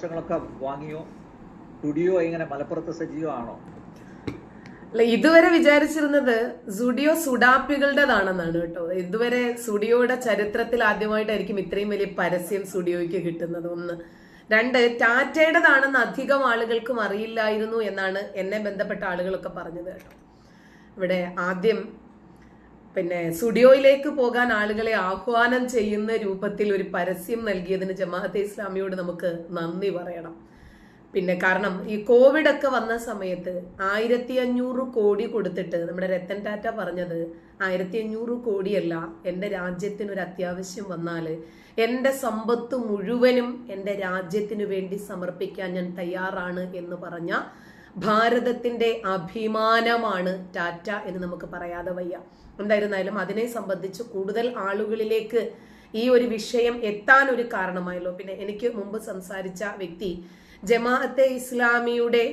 വസ്ത്രങ്ങളൊക്കെ വാങ്ങിയോ? സ്റ്റുഡിയോ ഇങ്ങനെ മലപ്പുറത്ത് സജീവമാണോ അല്ല ഇതുവരെ വിചാരിച്ചിരുന്നത് സുഡിയോ സുഡാപ്പികളുടേതാണെന്നാണ് കേട്ടോ. ഇതുവരെ സുഡിയോയുടെ ചരിത്രത്തിൽ ആദ്യമായിട്ടായിരിക്കും ഇത്രയും വലിയ പരസ്യം സുഡിയോയ്ക്ക് കിട്ടുന്നത് ഒന്ന് രണ്ട് ടാറ്റയുടേതാണെന്ന് അധികം ആളുകൾക്കും അറിയില്ലായിരുന്നു എന്നാണ് എന്നെ ബന്ധപ്പെട്ട ആളുകളൊക്കെ പറഞ്ഞത് കേട്ടോ. ഇവിടെ ആദ്യം പിന്നെ സ്റ്റുഡിയോയിലേക്ക് പോകാൻ ആളുകളെ ആഹ്വാനം ചെയ്യുന്ന രൂപത്തിൽ ഒരു പരസ്യം നൽകിയതിന് ജമാഅത്തെ ഇസ്ലാമിയോട് നമുക്ക് നന്ദി പറയണം. പിന്നെ കാരണം ഈ കോവിഡ് ഒക്കെ വന്ന സമയത്ത് ആയിരത്തി അഞ്ഞൂറ് കോടി കൊടുത്തിട്ട് നമ്മുടെ രത്തൻ ടാറ്റ പറഞ്ഞത് ആയിരത്തി അഞ്ഞൂറ് കോടിയല്ല എന്റെ രാജ്യത്തിന് ഒരു അത്യാവശ്യം വന്നാൽ എന്റെ സമ്പത്ത് മുഴുവനും എന്റെ രാജ്യത്തിനു വേണ്ടി സമർപ്പിക്കാൻ ഞാൻ തയ്യാറാണ് എന്ന് പറഞ്ഞ ഭാരതത്തിന്റെ അഭിമാനമാണ് ടാറ്റ എന്ന് നമുക്ക് പറയാതെ വയ്യ. എന്തായിരുന്നാലും അതിനെ സംബന്ധിച്ച് കൂടുതൽ ആളുകളിലേക്ക് ഈ ഒരു വിഷയം എത്താൻ ഒരു കാരണമായല്ലോ. പിന്നെ എനിക്ക് മുമ്പ് സംസാരിച്ച വ്യക്തി ജമാഅത്തെ ഇസ്ലാമിയുടെ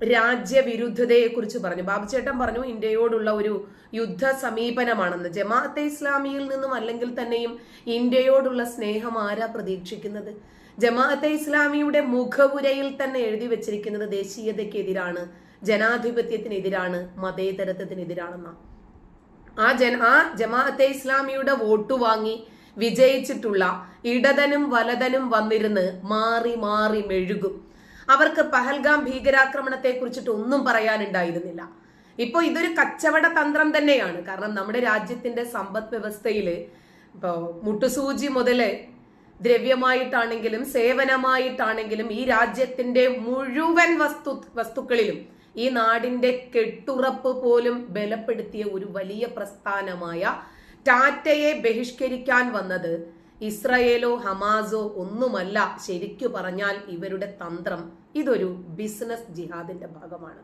രാജ്യവിരുദ്ധതയെ കുറിച്ച് പറഞ്ഞു ബാബുചേട്ടൻ പറഞ്ഞു ഇന്ത്യയോടുള്ള ഒരു യുദ്ധ സമീപനമാണെന്ന്. ജമാഅത്തെ ഇസ്ലാമിയിൽ നിന്നും അല്ലെങ്കിൽ തന്നെയും ഇന്ത്യയോടുള്ള സ്നേഹം ആരാ പ്രതീക്ഷിക്കുന്നത്? ജമാഅത്തെ ഇസ്ലാമിയുടെ മുഖപുരയിൽ തന്നെ എഴുതി വെച്ചിരിക്കുന്നത് ദേശീയതയ്ക്കെതിരാണ് ജനാധിപത്യത്തിനെതിരാണ് മതേതരത്വത്തിനെതിരാണെന്നാണ് ആ ജന ആ ജമാഅത്തെ ഇസ്ലാമിയുടെ വോട്ട് വാങ്ങി വിജയിച്ചിട്ടുള്ള ഇടതനും വലതനും വന്നിരുന്ന് മാറി മാറി മെഴുകും. അവർക്ക് പഹൽഗാം ഭീകരാക്രമണത്തെ കുറിച്ചിട്ട് ഒന്നും പറയാനുണ്ടായിരുന്നില്ല. ഇപ്പൊ ഇതൊരു കച്ചവട തന്ത്രം തന്നെയാണ്. കാരണം നമ്മുടെ രാജ്യത്തിന്റെ സമ്പദ് വ്യവസ്ഥയിൽ ഇപ്പോ മുട്ടുസൂചി മുതൽ ദ്രവ്യമായിട്ടാണെങ്കിലും സേവനമായിട്ടാണെങ്കിലും ഈ രാജ്യത്തിന്റെ മുഴുവൻ വസ്തു വസ്തുക്കളിലും ഈ നാടിന്റെ കെട്ടുറപ്പ് പോലും ബലപ്പെടുത്തിയ ഒരു വലിയ പ്രസ്ഥാനമായ ടാറ്റയെ ബഹിഷ്കരിക്കാൻ വന്നത് ഇസ്രയേലോ ഹമാസോ ഒന്നുമല്ല ശരിക്കു പറഞ്ഞാൽ ഇവരുടെ തന്ത്രം. ഇതൊരു ബിസിനസ് ജിഹാദിന്റെ ഭാഗമാണ്.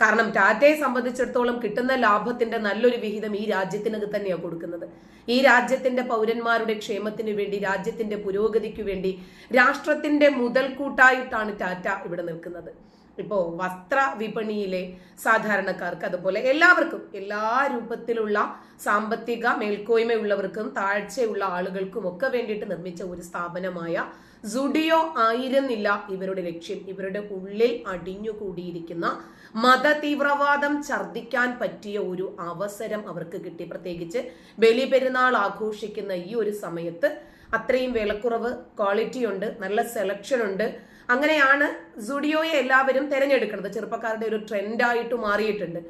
കാരണം ടാറ്റയെ സംബന്ധിച്ചിടത്തോളം കിട്ടുന്ന ലാഭത്തിന്റെ നല്ലൊരു വിഹിതം ഈ രാജ്യത്തിനകത്ത് തന്നെയാണ് കൊടുക്കുന്നത്. ഈ രാജ്യത്തിന്റെ പൗരന്മാരുടെ ക്ഷേമത്തിന് വേണ്ടി രാജ്യത്തിന്റെ പുരോഗതിക്കു വേണ്ടി രാഷ്ട്രത്തിന്റെ മുതൽക്കൂട്ടായിട്ടാണ് ടാറ്റ ഇവിടെ നിൽക്കുന്നത്. ഇപ്പോ വസ്ത്ര വിപണിയിലെ സാധാരണക്കാർക്ക് അതുപോലെ എല്ലാവർക്കും എല്ലാ രൂപത്തിലുള്ള സാമ്പത്തിക മേൽക്കോയ്മയുള്ളവർക്കും താഴ്ചയുള്ള ആളുകൾക്കും ഒക്കെ വേണ്ടിയിട്ട് നിർമ്മിച്ച ഒരു സ്ഥാപനമായ സുഡിയോ ആയിരുന്നില്ല ഇവരുടെ ലക്ഷ്യം. ഇവരുടെ ഉള്ളിൽ അടിഞ്ഞുകൂടിയിരിക്കുന്ന മത തീവ്രവാദം ഛർദിക്കാൻ പറ്റിയ ഒരു അവസരം അവർക്ക് കിട്ടി. പ്രത്യേകിച്ച് ബലി പെരുന്നാൾ ആഘോഷിക്കുന്ന ഈ ഒരു സമയത്ത് അത്രയും വിലക്കുറവ് ക്വാളിറ്റി ഉണ്ട് നല്ല സെലക്ഷൻ ഉണ്ട് അങ്ങനെയാണ് സുഡിയോയെ എല്ലാവരും തിരഞ്ഞെടുക്കുന്നത്. ചെറുപ്പക്കാരുടെ ഒരു ട്രെൻഡായിട്ട് മാറിയിട്ടുണ്ട്.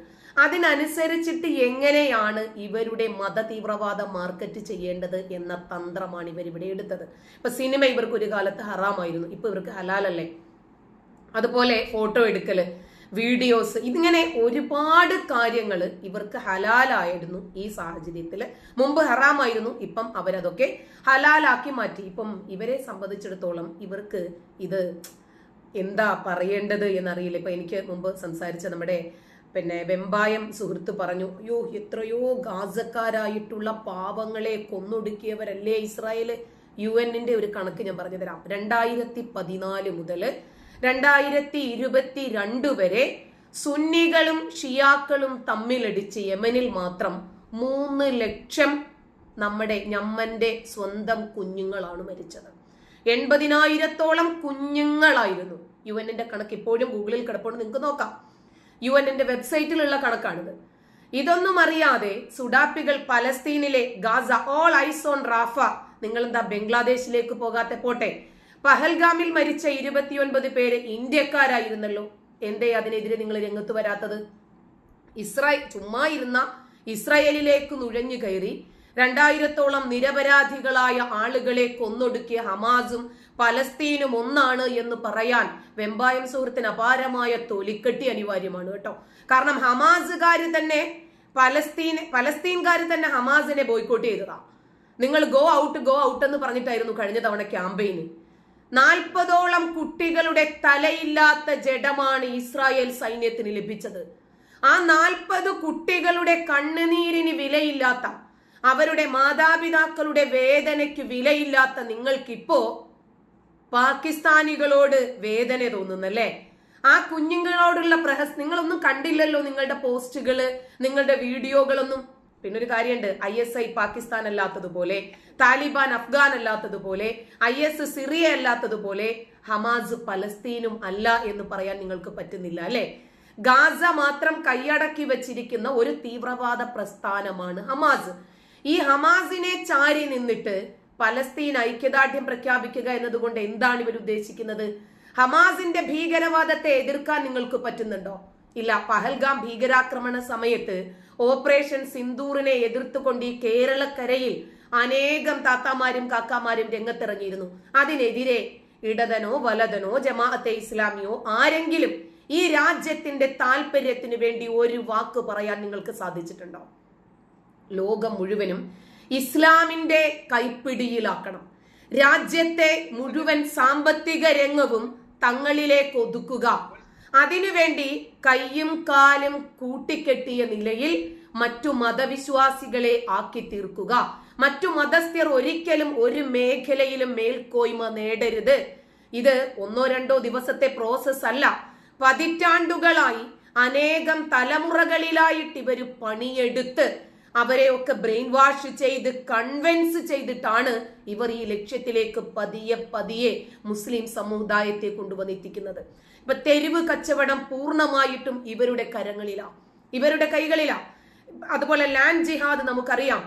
അതിനനുസരിച്ചിട്ട് എങ്ങനെയാണ് ഇവരുടെ മത തീവ്രവാദം മാർക്കറ്റ് ചെയ്യേണ്ടത് എന്ന തന്ത്രമാണ് ഇവർ ഇവിടെ എടുത്തത്. ഇപ്പൊ സിനിമ ഇവർക്ക് ഒരു കാലത്ത് ഹറാമായിരുന്നു. ഇപ്പൊ ഇവർക്ക് ഹലാലല്ലേ? അതുപോലെ ഫോട്ടോ എടുക്കൽ വീഡിയോസ് ഇതിങ്ങനെ ഒരുപാട് കാര്യങ്ങൾ ഇവർക്ക് ഹലാലായിരുന്നു ഈ സാഹചര്യത്തിൽ മുമ്പ് ഹറാമായിരുന്നു ഇപ്പം അവരതൊക്കെ ഹലാലാക്കി മാറ്റി. ഇപ്പം ഇവരെ സംബന്ധിച്ചിടത്തോളം ഇവർക്ക് ഇത് എന്താ പറയേണ്ടത് എന്നറിയില്ല. ഇപ്പം എനിക്ക് മുമ്പ് സംസാരിച്ച നമ്മുടെ പിന്നെ വെമ്പായം സുഹൃത്ത് പറഞ്ഞു അയ്യോ എത്രയോ ഗാസക്കാരായിട്ടുള്ള പാവങ്ങളെ കൊന്നൊടുക്കിയവരല്ലേ ഇസ്രായേൽ യു എന്നിന്റെ ഒരു കണക്ക് ഞാൻ പറഞ്ഞു തരാം. രണ്ടായിരത്തി പതിനാല് മുതൽ രണ്ടായിരത്തി ഇരുപത്തി രണ്ട് വരെ സുന്നികളും ഷിയാക്കളും തമ്മിലടിച്ച് യമനിൽ മാത്രം മൂന്ന് ലക്ഷം നമ്മുടെ ഞമ്മന്റെ സ്വന്തം കുഞ്ഞുങ്ങളാണ് മരിച്ചത്. എൺപതിനായിരത്തോളം കുഞ്ഞുങ്ങളായിരുന്നു. യു എന്നിന്റെ കണക്ക് ഇപ്പോഴും ഗൂഗിളിൽ കിടപ്പുണ്ട്. നിങ്ങൾക്ക് നോക്കാം. യു എന്നിന്റെ വെബ്സൈറ്റിലുള്ള കണക്കാണിത്. ഇതൊന്നും അറിയാതെ സുഡാപ്പികൾ പലസ്തീനിലെ ഗാസ ഓൾ ഐസോൺ റാഫ. നിങ്ങൾ എന്താ ബംഗ്ലാദേശിലേക്ക് പോകാത്ത പോട്ടെ? പഹൽഗാമിൽ മരിച്ച ഇരുപത്തിയൊൻപത് പേര് ഇന്ത്യക്കാരായിരുന്നല്ലോ. എന്തേ അതിനെതിരെ നിങ്ങൾ രംഗത്ത് വരാത്തത്? ഇസ്രായേൽ ചുമ്മാ ഇരുന്ന ഇസ്രായേലിലേക്ക് നുഴഞ്ഞു കയറി രണ്ടായിരത്തോളം നിരപരാധികളായ ആളുകളെ കൊന്നൊടുക്കിയ ഹമാസും പലസ്തീനും ഒന്നാണ് എന്ന് പറയാൻ വെമ്പായം സുഹൃത്തിന് അപാരമായ തൊലിക്കെട്ടി അനിവാര്യമാണ് കേട്ടോ. കാരണം ഹമാസുകാർ തന്നെ പലസ്തീൻ പലസ്തീൻകാർ തന്നെ ഹമാസിനെ ബോയ്ക്കോട്ട് ചെയ്തതാ. നിങ്ങൾ ഗോ ഔട്ട് ഗോ ഔട്ട് എന്ന് പറഞ്ഞിട്ടായിരുന്നു കഴിഞ്ഞ തവണ ക്യാമ്പയിന് നാൽപ്പതോളം കുട്ടികളുടെ തലയില്ലാത്ത ജഡമാണ് ഇസ്രായേൽ സൈന്യത്തിന് ലഭിച്ചത്. ആ നാൽപ്പത് കുട്ടികളുടെ കണ്ണുനീരിന് വിലയില്ലാത്ത അവരുടെ മാതാപിതാക്കളുടെ വേദനയ്ക്ക് വിലയില്ലാത്ത നിങ്ങൾക്കിപ്പോ പാകിസ്ഥാനികളോട് വേദന തോന്നുന്നല്ലേ? ആ കുഞ്ഞുങ്ങളോടുള്ള പ്രഹസ് നിങ്ങളൊന്നും കണ്ടില്ലല്ലോ നിങ്ങളുടെ പോസ്റ്റുകൾ നിങ്ങളുടെ വീഡിയോകളൊന്നും. പിന്നെ ഒരു കാര്യമുണ്ട് ഐ എസ് ഐ പാകിസ്ഥാൻ അല്ലാത്തതുപോലെ താലിബാൻ അഫ്ഗാൻ അല്ലാത്തതുപോലെ ഐ എസ് സിറിയ അല്ലാത്തതുപോലെ ഹമാസ് പലസ്തീനും അല്ല എന്ന് പറയാൻ നിങ്ങൾക്ക് പറ്റുന്നില്ല അല്ലെ? ഗാസ മാത്രം കൈയടക്കി വെച്ചിരിക്കുന്ന ഒരു തീവ്രവാദ പ്രസ്ഥാനമാണ് ഹമാസ്. ഈ ഹമാസിനെ ചാരി നിന്നിട്ട് പലസ്തീൻ ഐക്യദാർഢ്യം പ്രഖ്യാപിക്കുക എന്നതുകൊണ്ട് എന്താണ് ഇവർ ഉദ്ദേശിക്കുന്നത്? ഹമാസിന്റെ ഭീകരവാദത്തെ എതിർക്കാൻ നിങ്ങൾക്ക് പറ്റുന്നുണ്ടോ? ഇല്ല പഹൽഗാം ഭീകരാക്രമണ സമയത്ത് ഓപ്പറേഷൻ സിന്ദൂറിനെ എതിർത്തുകൊണ്ട് ഈ കേരളക്കരയിൽ അനേകം താത്താമാരും കാക്കാമാരും രംഗത്തിറങ്ങിയിരുന്നു. അതിനെതിരെ ഇടതനോ വലതനോ ജമാഅത്തെ ഇസ്ലാമിയോ ആരെങ്കിലും ഈ രാജ്യത്തിന്റെ താല്പര്യത്തിന് വേണ്ടി ഒരു വാക്ക് പറയാൻ നിങ്ങൾക്ക് സാധിച്ചിട്ടുണ്ടോ? ലോകം മുഴുവനും ഇസ്ലാമിന്റെ കൈപ്പിടിയിലാക്കണം. രാജ്യത്തെ മുഴുവൻ സാമ്പത്തിക രംഗവും തങ്ങളിലേക്ക് ഒതുക്കുക. അതിനുവേണ്ടി കയ്യും കാലും കൂട്ടിക്കെട്ടിയ നിലയിൽ മറ്റു മതവിശ്വാസികളെ ആക്കി തീർക്കുക. മറ്റു മതസ്ഥർ ഒരിക്കലും ഒരു മേഖലയിലും മേൽക്കോയ്മ നേടരുത്. ഇത് ഒന്നോ രണ്ടോ ദിവസത്തെ പ്രോസസ് അല്ല. പതിറ്റാണ്ടുകളായി അനേകം തലമുറകളിലായിട്ട് ഇവർ പണിയെടുത്ത് അവരെയൊക്കെ ബ്രെയിൻ വാഷ് ചെയ്ത് കൺവിൻസ് ചെയ്തിട്ടാണ് ഇവർ ഈ ലക്ഷ്യത്തിലേക്ക് പതിയെ പതിയെ മുസ്ലിം സമുദായത്തെ കൊണ്ടുവന്നെത്തിക്കുന്നത് ഇപ്പൊ തെരുവ് കച്ചവടം പൂർണമായിട്ടും ഇവരുടെ കരങ്ങളിലാണ് ഇവരുടെ കൈകളിലാണ് അതുപോലെ ലാൻഡ് ജിഹാദ് നമുക്കറിയാം.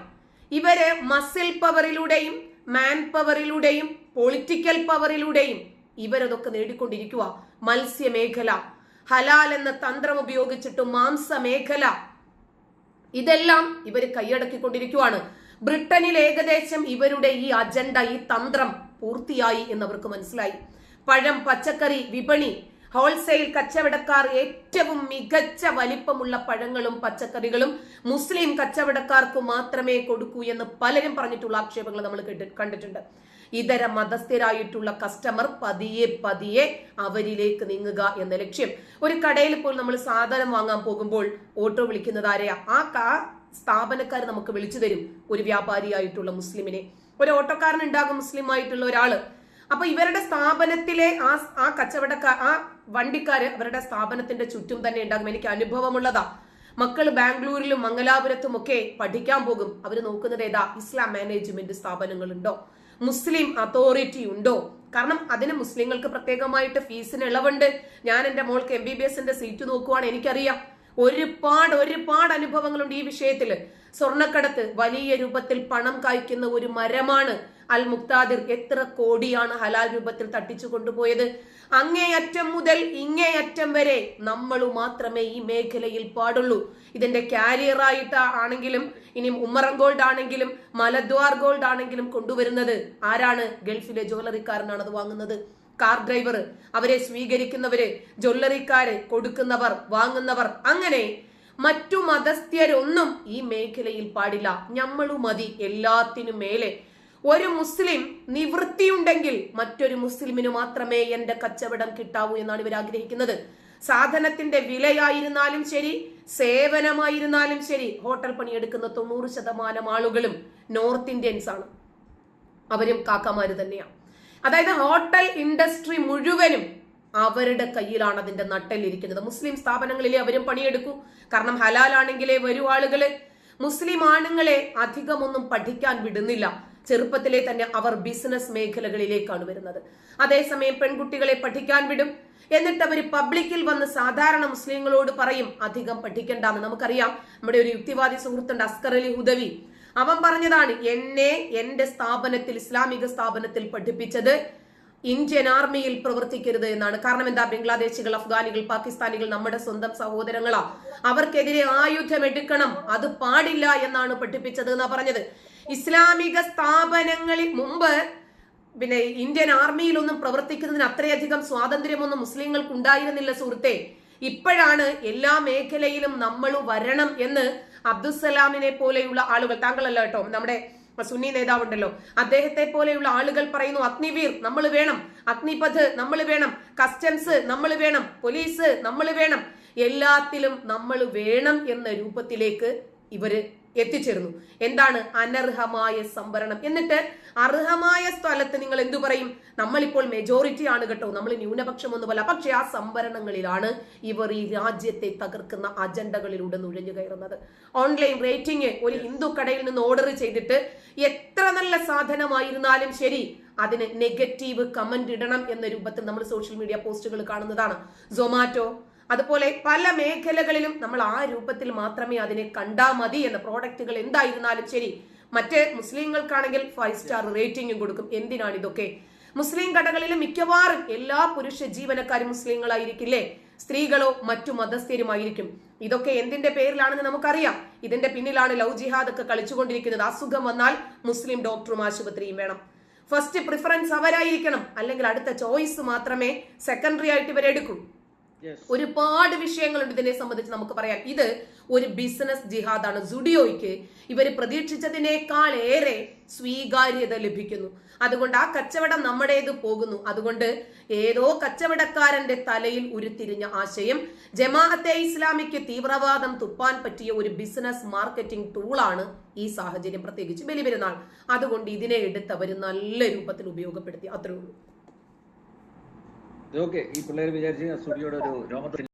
ഇവരെ മസിൽ പവറിലൂടെയും മാൻ പവറിലൂടെയും പൊളിറ്റിക്കൽ പവറിലൂടെയും ഇവരതൊക്കെ നേടിക്കൊണ്ടിരിക്കുക മത്സ്യമേഖല ഹലാൽ എന്ന തന്ത്രം ഉപയോഗിച്ചിട്ട് മാംസമേഖല. ഇതെല്ലാം ഇവർ കൈയടക്കിക്കൊണ്ടിരിക്കുവാണ്. ബ്രിട്ടനിൽ ഏകദേശം ഇവരുടെ ഈ അജണ്ട ഈ തന്ത്രം പൂർത്തിയായി എന്നവർക്ക് മനസ്സിലായി. പഴം പച്ചക്കറി വിപണി ഹോൾസെയിൽ കച്ചവടക്കാർ ഏറ്റവും മികച്ച വലിപ്പമുള്ള പഴങ്ങളും പച്ചക്കറികളും മുസ്ലിം കച്ചവടക്കാർക്ക് മാത്രമേ കൊടുക്കൂ എന്ന് പലരും പറഞ്ഞിട്ടുള്ള ആക്ഷേപങ്ങൾ നമ്മൾ കണ്ടിട്ടുണ്ട്. ഇതര മതസ്ഥരായിട്ടുള്ള കസ്റ്റമർ പതിയെ പതിയെ അവരിലേക്ക് നീങ്ങുക എന്ന ലക്ഷ്യം. ഒരു കടയിൽ പോലും നമ്മൾ സാധനം വാങ്ങാൻ പോകുമ്പോൾ ഓട്ടോ വിളിക്കുന്നത് ആരെയാ? ആ സ്ഥാപനക്കാർ നമുക്ക് വിളിച്ചു തരും ഒരു വ്യാപാരിയായിട്ടുള്ള മുസ്ലിമിനെ. ഒരു ഓട്ടോക്കാരൻ ഉണ്ടാകും മുസ്ലിം ആയിട്ടുള്ള ഒരാൾ. അപ്പൊ ഇവരുടെ സ്ഥാപനത്തിലെ ആ ആ കച്ചവടക്കാർ ആ വണ്ടിക്കാര് അവരുടെ സ്ഥാപനത്തിന്റെ ചുറ്റും തന്നെ ഉണ്ടാകും. എനിക്ക് അനുഭവമുള്ളതാ. മക്കൾ ബാംഗ്ലൂരിലും മംഗലാപുരത്തും ഒക്കെ പഠിക്കാൻ പോകും. അവർ നോക്കുന്നത് ഏതാ? ഇസ്ലാം മാനേജ്മെന്റ് സ്ഥാപനങ്ങളുണ്ടോ? മുസ്ലിം അതോറിറ്റി ഉണ്ടോ? കാരണം അതിന് മുസ്ലിങ്ങൾക്ക് പ്രത്യേകമായിട്ട് ഫീസിന് ഇളവുണ്ട്. ഞാൻ എന്റെ മോൾക്ക് എം ബി ബി എസിന്റെ സീറ്റ് നോക്കുവാണ് എനിക്കറിയാം. ഒരുപാട് ഒരുപാട് അനുഭവങ്ങളുണ്ട് ഈ വിഷയത്തിൽ സ്വർണക്കടത്ത് വലിയ രൂപത്തിൽ പണം കായ്ക്കുന്ന ഒരു മരമാണ് അൽ മുക്താദിർ എത്ര കോടിയാണ് ഹലാൽ രൂപത്തിൽ തട്ടിച്ചു കൊണ്ടുപോയത്? അങ്ങേയറ്റം മുതൽ ഇങ്ങേയറ്റം വരെ നമ്മൾ മാത്രമേ ഈ മേഖലയിൽ പാടുള്ളൂ. ഇതിന്റെ കാരിയർ ആയിട്ട് ആണെങ്കിലും ഇനി ഉമ്മറം ഗോൾഡ് ആണെങ്കിലും മലദ്വാർ ഗോൾഡ് ആണെങ്കിലും കൊണ്ടുവരുന്നത് ആരാണ്? ഗൾഫിലെ ജ്വല്ലറിക്കാരനാണ് അത് വാങ്ങുന്നത്. കാർ ഡ്രൈവർ അവരെ സ്വീകരിക്കുന്നവര് ജ്വല്ലറിക്കാര് കൊടുക്കുന്നവർ വാങ്ങുന്നവർ അങ്ങനെ മറ്റു മതസ്ഥരൊന്നും ഈ മേഖലയിൽ പാടില്ല. ഞമ്മളു മതി എല്ലാത്തിനും മേലെ. ഒരു മുസ്ലിം നിവൃത്തിയുണ്ടെങ്കിൽ മറ്റൊരു മുസ്ലിമിന് മാത്രമേ എന്റെ കച്ചവടം കിട്ടാവൂ എന്നാണ് ഇവർ ആഗ്രഹിക്കുന്നത്. സാധനത്തിന്റെ വിലയായിരുന്നാലും ശരി സേവനമായിരുന്നാലും ശരി ഹോട്ടൽ പണിയെടുക്കുന്ന തൊണ്ണൂറ് ശതമാനം ആളുകളും നോർത്ത് ഇന്ത്യൻസ് ആണ്. അവരും കാക്കമാര് തന്നെയാണ് അതായത് ഹോട്ടൽ ഇൻഡസ്ട്രി മുഴുവനും അവരുടെ കയ്യിലാണ് അതിന്റെ നട്ടലിരിക്കുന്നത് മുസ്ലിം സ്ഥാപനങ്ങളിലെ അവരും പണിയെടുക്കൂ. കാരണം ഹലാലാണെങ്കിലേ വരൂ ആളുകൾ. മുസ്ലിം ആണുങ്ങളെ അധികമൊന്നും പഠിക്കാൻ വിടുന്നില്ല. ചെറുപ്പത്തിലെ തന്നെ അവർ ബിസിനസ് മേഖലകളിലേക്കാണ് വരുന്നത്. അതേസമയം പെൺകുട്ടികളെ പഠിക്കാൻ വിടും. എന്നിട്ട് അവർ പബ്ലിക്കിൽ വന്ന് സാധാരണ മുസ്ലിങ്ങളോട് പറയും അധികം പഠിക്കണ്ടെന്ന്. നമുക്കറിയാം നമ്മുടെ ഒരു യുക്തിവാദി സുഹൃത്തുണ്ട് അസ്കർ അലി ഹുദവി. അവൻ പറഞ്ഞതാണ് എന്നെ എന്റെ സ്ഥാപനത്തിൽ ഇസ്ലാമിക സ്ഥാപനത്തിൽ പഠിപ്പിച്ചത് ഇന്ത്യൻ ആർമിയിൽ പ്രവർത്തിക്കരുത് എന്നാണ്. കാരണം എന്താ? ബംഗ്ലാദേശികൾ അഫ്ഗാനികൾ പാകിസ്ഥാനികൾ നമ്മുടെ സ്വന്തം സഹോദരങ്ങളാ. അവർക്കെതിരെ ആയുധം എടുക്കണം. അത് പാടില്ല എന്നാണ് പഠിപ്പിച്ചത് എന്നാ പറഞ്ഞത്. ഇസ്ലാമിക സ്ഥാപനങ്ങളിൽ മുമ്പ് പിന്നെ ഇന്ത്യൻ ആർമിയിലൊന്നും പ്രവർത്തിക്കുന്നതിന് അത്രയധികം സ്വാതന്ത്ര്യമൊന്നും മുസ്ലിങ്ങൾക്ക് ഉണ്ടായിരുന്നില്ല സുഹൃത്തെ. ഇപ്പോഴാണ് എല്ലാ മേഖലയിലും നമ്മൾ വരണം എന്ന് അബ്ദുസലാമിനെ പോലെയുള്ള ആളുകൾ താങ്കളല്ല കേട്ടോ നമ്മുടെ സുന്നി നേതാവുണ്ടല്ലോ. അദ്ദേഹത്തെ പോലെയുള്ള ആളുകൾ പറയുന്നു അഗ്നിവീർ നമ്മൾ വേണം. അഗ്നിപഥ് നമ്മൾ വേണം. കസ്റ്റംസ് നമ്മൾ വേണം. പോലീസ് നമ്മൾ വേണം. എല്ലാത്തിലും നമ്മൾ വേണം എന്ന രൂപത്തിലേക്ക് ഇവർ എത്തിച്ചേർന്നു എന്താണ് അനർഹമായ സംവരണം? എന്നിട്ട് അർഹമായ സ്ഥലത്ത് നിങ്ങൾ എന്തു പറയും? നമ്മളിപ്പോൾ മെജോറിറ്റി ആണ് കേട്ടോ. നമ്മൾ ന്യൂനപക്ഷം ഒന്നുമല്ല. പക്ഷെ ആ സംവരണങ്ങളിലാണ് ഇവർ ഈ രാജ്യത്തെ തകർക്കുന്ന അജണ്ടകളിലൂടെ നുഴഞ്ഞു കയറുന്നത്. ഓൺലൈൻ റേറ്റിംഗ് ഒരു ഹിന്ദു കടയിൽ നിന്ന് ഓർഡർ ചെയ്തിട്ട് എത്ര നല്ല സാധനമായിരുന്നാലും ശരി അതിന് നെഗറ്റീവ് കമന്റ് ഇടണം എന്ന രൂപത്തിൽ നമ്മൾ സോഷ്യൽ മീഡിയ പോസ്റ്റുകൾ കാണുന്നതാണ്. സൊമാറ്റോ അതുപോലെ പല മേഖലകളിലും നമ്മൾ ആ രൂപത്തിൽ മാത്രമേ അതിനെ കണ്ടാ മതി എന്ന പ്രോഡക്റ്റുകൾ എന്തായിരുന്നാലും ശരി. മറ്റേ മുസ്ലിങ്ങൾക്കാണെങ്കിൽ ഫൈവ് സ്റ്റാർ റേറ്റിംഗും കൊടുക്കും. എന്തിനാണ് ഇതൊക്കെ? മുസ്ലിം കടകളിലും മിക്കവാറും എല്ലാ പുരുഷ ജീവനക്കാരും മുസ്ലിങ്ങളായിരിക്കില്ലേ? സ്ത്രീകളോ മറ്റു മതസ്ഥരുമായിരിക്കും. ഇതൊക്കെ എന്തിന്റെ പേരിലാണെന്ന് നമുക്കറിയാം. ഇതിന്റെ പിന്നിലാണ് ലവ് ജിഹാദ് ഒക്കെ കളിച്ചുകൊണ്ടിരിക്കുന്നത്. അസുഖം വന്നാൽ മുസ്ലിം ഡോക്ടറും ആശുപത്രിയും വേണം. ഫസ്റ്റ് പ്രിഫറൻസ് അവരായിരിക്കണം. അല്ലെങ്കിൽ അടുത്ത ചോയ്സ് മാത്രമേ സെക്കൻഡറി ആയിട്ട് ഇവരെടുക്കൂ. ഒരുപാട് വിഷയങ്ങളുണ്ട് ഇതിനെ സംബന്ധിച്ച് നമുക്ക് പറയാം. ഇത് ഒരു ബിസിനസ് ജിഹാദാണ്. സുഡിയോയ്ക്ക് ഇവർ പ്രതീക്ഷിച്ചതിനേക്കാൾ ഏറെ സ്വീകാര്യത ലഭിക്കുന്നു. അതുകൊണ്ട് ആ കച്ചവടം നമ്മുടേത് പോകുന്നു. അതുകൊണ്ട് ഏതോ കച്ചവടക്കാരന്റെ തലയിൽ ഉരുത്തിരിഞ്ഞ ആശയം ജമാഅത്തെ ഇസ്ലാമിക്ക് തീവ്രവാദം തുപ്പാൻ പറ്റിയ ഒരു ബിസിനസ് മാർക്കറ്റിംഗ് ടൂളാണ് ഈ സാഹചര്യം പ്രത്യേകിച്ച് ബലിപെരുന്നാൾ. അതുകൊണ്ട് ഇതിനെ എടുത്ത് അവർ നല്ല രൂപത്തിൽ ഉപയോഗപ്പെടുത്തി. അത്രേ ഉള്ളൂ. ഇതൊക്കെ ഈ പിള്ളേർ വിചാരിച്ച് സ്റ്റുഡിയോയുടെ ഒരു രോമത്തിൽ